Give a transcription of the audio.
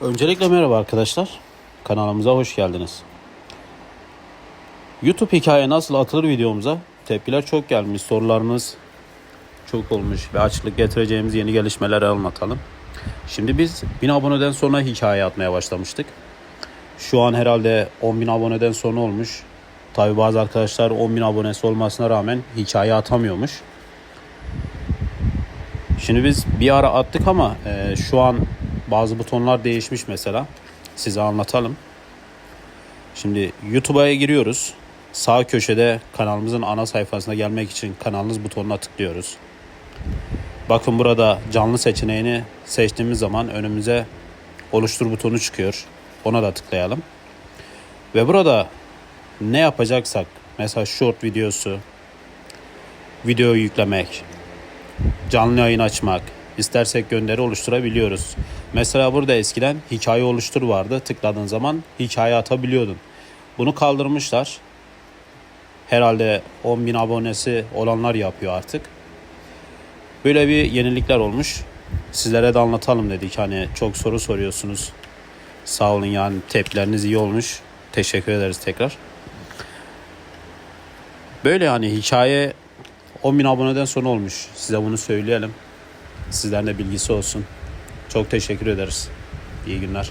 Öncelikle merhaba arkadaşlar. Kanalımıza hoş geldiniz. YouTube hikaye nasıl atılır videomuza tepkiler çok gelmiş. Sorularınız çok olmuş ve açıklık getireceğimiz yeni gelişmeleri anlatalım. Şimdi biz 1000 aboneden sonra hikaye atmaya başlamıştık. Şu an herhalde 10.000 aboneden sonra olmuş. Tabi bazı arkadaşlar 10.000 abonesi olmasına rağmen hikaye atamıyormuş. Şimdi biz bir ara attık ama e, şu an bazı butonlar değişmiş mesela. Size anlatalım. Şimdi YouTube'a giriyoruz. Sağ köşede kanalımızın ana sayfasına gelmek için kanalınız butonuna tıklıyoruz. Bakın burada canlı seçeneğini seçtiğimiz zaman önümüze oluştur butonu çıkıyor. Ona da tıklayalım. Ve burada ne yapacaksak mesela short videosu, video yüklemek, canlı yayın açmak, istersek gönderi oluşturabiliyoruz. Mesela burada eskiden hikaye oluştur vardı. Tıkladığın zaman hikaye atabiliyordun. Bunu kaldırmışlar. Herhalde 10.000 abonesi olanlar yapıyor artık. Böyle bir yenilikler olmuş. Sizlere de anlatalım dedik. Hani çok soru soruyorsunuz. Sağ olun yani tepkileriniz iyi olmuş. Teşekkür ederiz tekrar. Böyle yani hikaye 10.000 aboneden sonra olmuş. Size bunu söyleyelim. Sizlerin bilgisi olsun. Çok teşekkür ederiz. İyi günler.